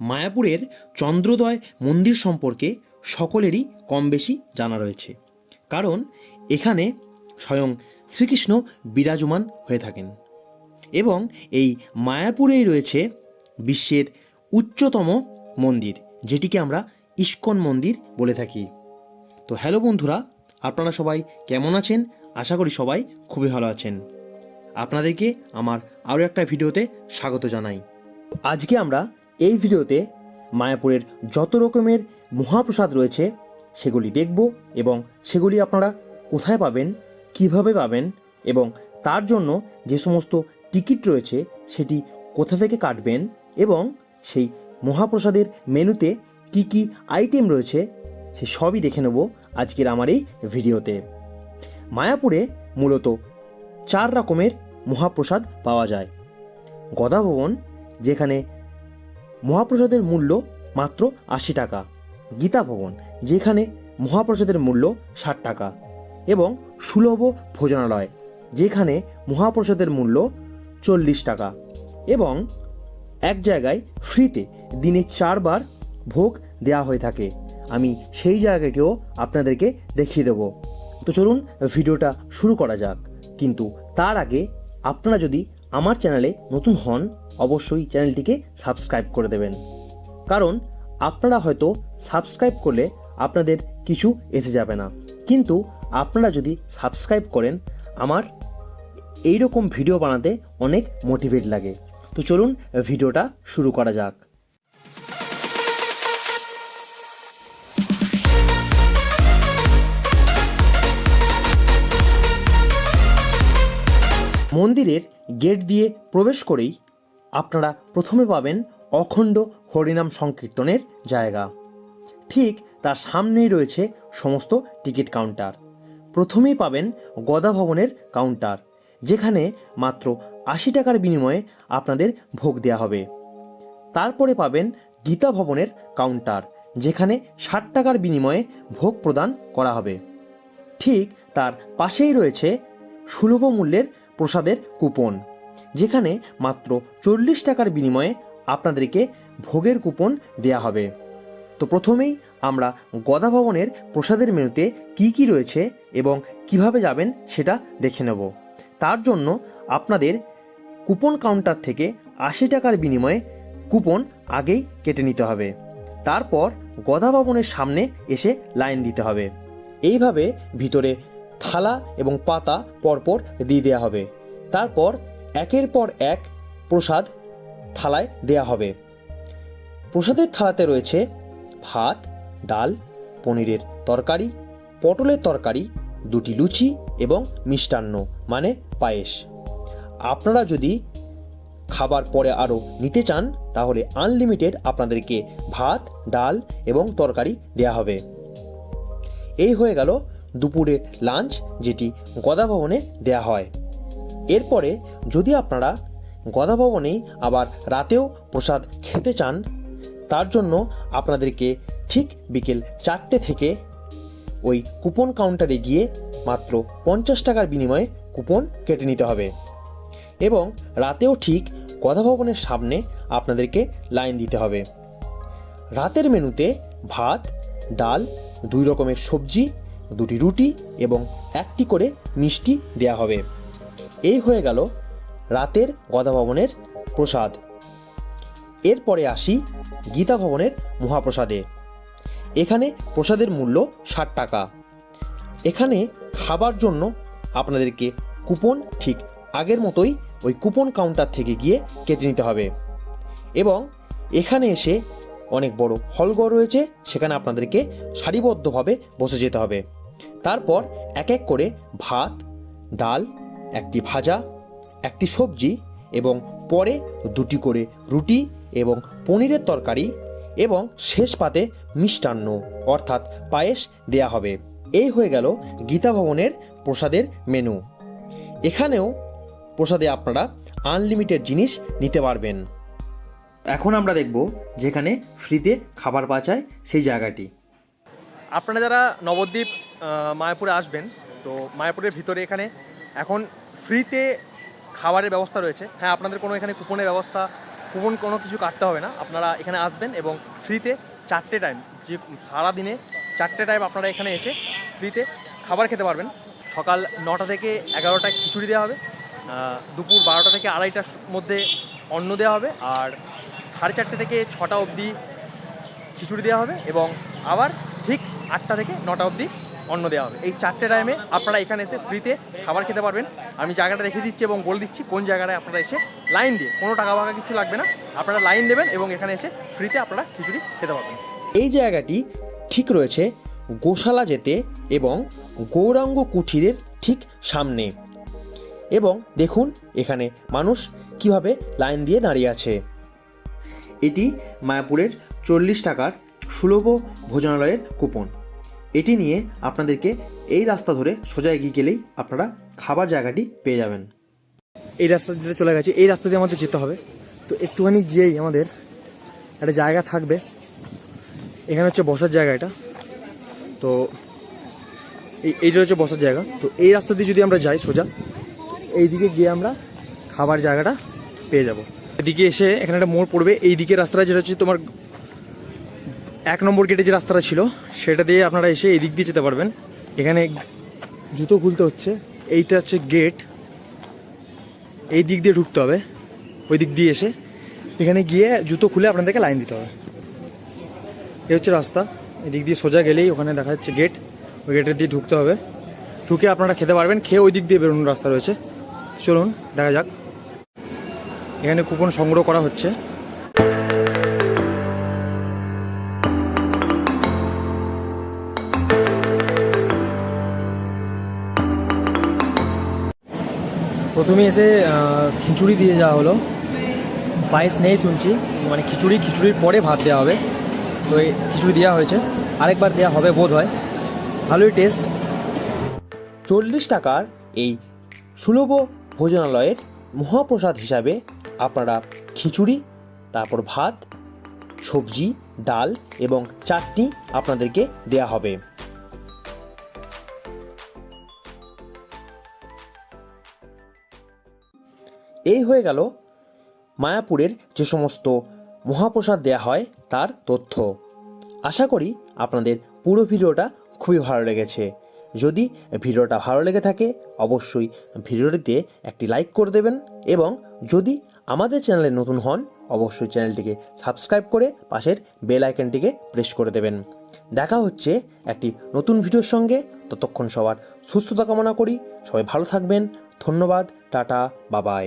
মায়াপুরের চন্দ্রোদয় মন্দির সম্পর্কে সকলেরই কম বেশি জানা রয়েছে। কারণ এখানে স্বয়ং শ্রীকৃষ্ণ বিরাজমান হয়ে থাকেন। এবং এই মায়াপুরেই রয়েছে বিশ্বের উচ্চতম মন্দির, যেটিকে আমরা ইস্কন মন্দির বলে থাকি। তো হ্যালো বন্ধুরা, আপনারা সবাই কেমন আছেন? আশা করি সবাই খুবই ভালো আছেন। আপনাদেরকে আমার আরও একটা ভিডিওতে স্বাগত জানাই। আজকে আমরা এই ভিডিওতে মায়াপুরের যত রকমের মহাপ্রসাদ রয়েছে, সেগুলি দেখব এবং সেগুলি আপনারা কোথায় পাবেন, কীভাবে পাবেন এবং তার জন্য যে সমস্ত টিকিট রয়েছে, সেটি কোথা থেকে কাটবেন এবং সেই মহাপ্রসাদের মেনুতে কি কি আইটেম রয়েছে, সে সবই দেখে নেব আজকের আমার এই ভিডিওতে। মায়াপুরে মূলত চার রকমের মহাপ্রসাদ পাওয়া যায়। গদাভবন, যেখানে মহাপ্রসাদের মূল্য মাত্র আশি টাকা। গীতা ভবন, যেখানে মহাপ্রসাদের মূল্য ষাট টাকা। এবং সুলভ ভোজনালয়, যেখানে মহাপ্রসাদের মূল্য চল্লিশ টাকা। এবং এক জায়গায় ফ্রিতে দিনে চারবার ভোগ দেওয়া হয়ে থাকে। আমি সেই জায়গাটিও আপনাদেরকে দেখিয়ে দেবো। তো চলুন, ভিডিওটা শুরু করা যাক। কিন্তু তার আগে আপনারা যদি আমার চ্যানেলে নতুন হন, অবশ্যই চ্যানেলটিকে সাবস্ক্রাইব করে দেবেন। কারণ আপনারা হয়তো সাবস্ক্রাইব করলে আপনাদের কিছু এসে যাবে না। কিন্তু আপনারা যদি সাবস্ক্রাইব করেন, আমার এই রকম ভিডিও বানাতে অনেক মোটিভেট লাগে। তো চলুন ভিডিওটা শুরু করা যাক। মন্দিরের গেট দিয়ে প্রবেশ করেই আপনারা প্রথমে পাবেন অখণ্ড হরিনাম সংকীর্তনের জায়গা। ঠিক তার সামনেই রয়েছে সমস্ত টিকিট কাউন্টার। প্রথমেই পাবেন গদা ভবনের কাউন্টার, যেখানে মাত্র আশি টাকার বিনিময়ে আপনাদের ভোগ দেওয়া হবে। তারপরে পাবেন গীতা ভবনের কাউন্টার, যেখানে ষাট টাকার বিনিময়ে ভোগ প্রদান করা হবে। ঠিক তার পাশেই রয়েছে সুলভ মূল্যের প্রসাদের কুপন, যেখানে মাত্র চল্লিশ টাকার বিনিময়ে আপনাদেরকে ভোগের কুপন দেয়া হবে। তো প্রথমেই আমরা গদা ভবনের প্রসাদের মেনুতে কি কি রয়েছে এবং কীভাবে যাবেন সেটা দেখে নেব। তার জন্য আপনাদের কুপন কাউন্টার থেকে আশি টাকার বিনিময়ে কুপন আগেই কেটে নিতে হবে। তারপর গদা ভবনের সামনে এসে লাইন দিতে হবে। এইভাবে ভিতরে থালা এবং পাতা পরপর দিয়ে দেওয়া হবে। তারপর একের পর এক প্রসাদ থালায় দেয়া হবে। প্রসাদের থালাতে রয়েছে ভাত, ডাল, পনিরের তরকারি, পটলের তরকারি, দুটি লুচি এবং মিষ্টান্ন মানে পায়েস। আপনারা যদি খাবার পরে আরও নিতে চান, তাহলে আনলিমিটেড আপনাদেরকে ভাত, ডাল এবং তরকারি দেয়া হবে। এই হয়ে গেল দুপুরের লাঞ্চ যেটি গদা ভবনে দেয়া হয়। এরপরে যদি আপনারা গদা ভবনেই আবার রাতেও প্রসাদ খেতে চান, তার জন্য আপনাদেরকে ঠিক বিকেল চারটে থেকে ওই কুপন কাউন্টারে গিয়ে মাত্র পঞ্চাশ টাকার বিনিময়ে কুপন কেটে নিতে হবে এবং রাতেও ঠিক গদা ভবনের সামনে আপনাদেরকে লাইন দিতে হবে। রাতের মেনুতে ভাত, ডাল, দুই রকমের সবজি দুটি রুটি এবং একটি করে মিষ্টি দেয়া হবে। এই হয়ে গেল রাতের গদা ভবনের প্রসাদ। এরপরে আসি গীতা ভবনের মহাপ্রসাদে। এখানে প্রসাদের মূল্য ষাট টাকা। এখানে খাবার জন্য আপনাদেরকে কুপন ঠিক আগের মতোই ওই কুপন কাউন্টার থেকে গিয়ে কেটে নিতে হবে। এবং এখানে এসে অনেক বড় হলঘর রয়েছে, সেখানে আপনাদেরকে সারিবদ্ধভাবে বসে যেতে হবে। তারপর এক এক করে ভাত, ডাল, একটি ভাজা, একটি সবজি এবং পরে দুটি করে রুটি এবং পনিরের তরকারি এবং শেষ পাতে মিষ্টান্ন, অর্থাৎ পায়েস দেয়া হবে। এই হয়ে গেল গীতা ভবনের প্রসাদের মেনু। এখানেও প্রসাদে আপনারা আনলিমিটেড জিনিস নিতে পারবেন। এখন আমরা দেখব যেখানে ফ্রিতে খাবার পাওয়া যায় সেই জায়গাটি। আপনারা যারা নবদ্বীপ মায়াপুরে আসবেন। তো মায়াপুরের ভিতরে এখানে এখন ফ্রিতে খাবারের ব্যবস্থা রয়েছে। হ্যাঁ আপনাদের কোনো এখানে কুপনের ব্যবস্থা, কুপন কোনো কিছু কাটতে হবে না। আপনারা এখানে আসবেন এবং ফ্রিতে চারটে টাইম যে সারাদিনে চারটে টাইম আপনারা এখানে এসে ফ্রিতে খাবার খেতে পারবেন। সকাল নটা থেকে এগারোটায় খিচুড়ি দেওয়া হবে। দুপুর বারোটা থেকে আড়াইটার মধ্যে অন্ন দেওয়া হবে আর সাড়ে চারটে থেকে ছটা অবধি খিচুড়ি দেওয়া হবে এবং আবার ঠিক আটটা থেকে নটা অবধি অন্ন দেওয়া হবে। এই চারটে টাইমে আপনারা এখানে এসে ফ্রিতে খাবার খেতে পারবেন। আমি জায়গাটা রেখে দিচ্ছি এবং বলে দিচ্ছি কোন জায়গাটায় আপনারা এসে লাইন দিয়ে, কোনো টাকা ফাকা কিছু লাগবে না। আপনারা লাইন দেবেন এবং এখানে এসে ফ্রিতে আপনারা খিচুড়ি খেতে পারবেন। এই জায়গাটি ঠিক রয়েছে গোশালা যেতে এবং গৌরাঙ্গ কুঠিরের ঠিক সামনে। এবং দেখুন, এখানে মানুষ কীভাবে লাইন দিয়ে দাঁড়িয়ে আছে। এটি মায়াপুরের চল্লিশ টাকার সুলভ ভোজনালয়ের কুপন এটি নিয়ে আপনাদেরকে এই রাস্তা ধরে সোজা এগিয়ে গেলেই আপনারা খাবার জায়গাটি পেয়ে যাবেন। এই রাস্তা দিয়ে চলে গেছে। এই রাস্তা দিয়ে আমাদের যেতে হবে। তো একটুখানি গিয়েই আমাদের একটা জায়গা থাকবে। এখানে হচ্ছে বসার জায়গা এটা। তো এই, এইটা হচ্ছে বসার জায়গা। তো এই রাস্তা দিয়ে যদি আমরা যাই সোজা এই দিকে গিয়ে আমরা খাবার জায়গাটা পেয়ে যাব। এদিকে এসে এখানে একটা মোড় পড়বে। এই দিকে রাস্তাটা যেটা হচ্ছে তোমার এক নম্বর গেটে যে রাস্তাটা ছিল, সেটা দিয়ে আপনারা এসে এই দিক দিয়ে যেতে পারবেন। এখানে জুতো খুলতে হচ্ছে। এইটা হচ্ছে গেট এই দিক দিয়ে ঢুকতে হবে। ওই দিক দিয়ে এসে এখানে গিয়ে জুতো খুলে আপনাদেরকে লাইন দিতে হবে। এই হচ্ছে রাস্তা। এই দিক দিয়ে সোজা গেলেই ওখানে দেখা যাচ্ছে গেট ওই গেটের দিয়ে ঢুকতে হবে। ঢুকে আপনারা খেতে পারবেন। খেয়ে ওই দিক দিয়ে বেরোনোর রাস্তা রয়েছে। চলুন, দেখা যাক। এখানে কুপন সংগ্রহ করা হচ্ছে। প্রথমে এসে খিচুড়ি দিয়ে যাওয়া হলো। পায়েস নেই শুনছি মানে খিচুড়ি, খিচুড়ির পরে ভাত দেওয়া হবে। তো এই খিচুড়ি দেওয়া হয়েছে। আরেকবার দেওয়া হবে বোধ হয়। ভালোই টেস্ট চল্লিশ টাকার এই সুলভ ভোজনালয়ের মহাপ্রসাদ হিসাবে আপনারা খিচুড়ি, তারপর ভাত, সবজি, ডাল এবং চাটনি আপনাদেরকে দেয়া হবে। এই হয়ে গেল মায়াপুরের যে সমস্ত মহাপ্রসাদ দেয়া হয়, তার তথ্য। আশা করি আপনাদের পুরো ভিডিওটা খুবই ভালো লেগেছে। যদি ভিডিওটা ভালো লেগে থাকে, অবশ্যই ভিডিওটিতে একটি লাইক করে দেবেন এবং যদি আমাদের চ্যানেলে নতুন হন, অবশ্যই চ্যানেলটিকে সাবস্ক্রাইব করে পাশের বেল আইকনটিকে প্রেস করে দেবেন। দেখা হচ্ছে একটি নতুন ভিডিওর সঙ্গে। ততক্ষণ সবার সুস্থতা কামনা করি। সবাই ভালো থাকবেন। ধন্যবাদ। টাটা। বাবাই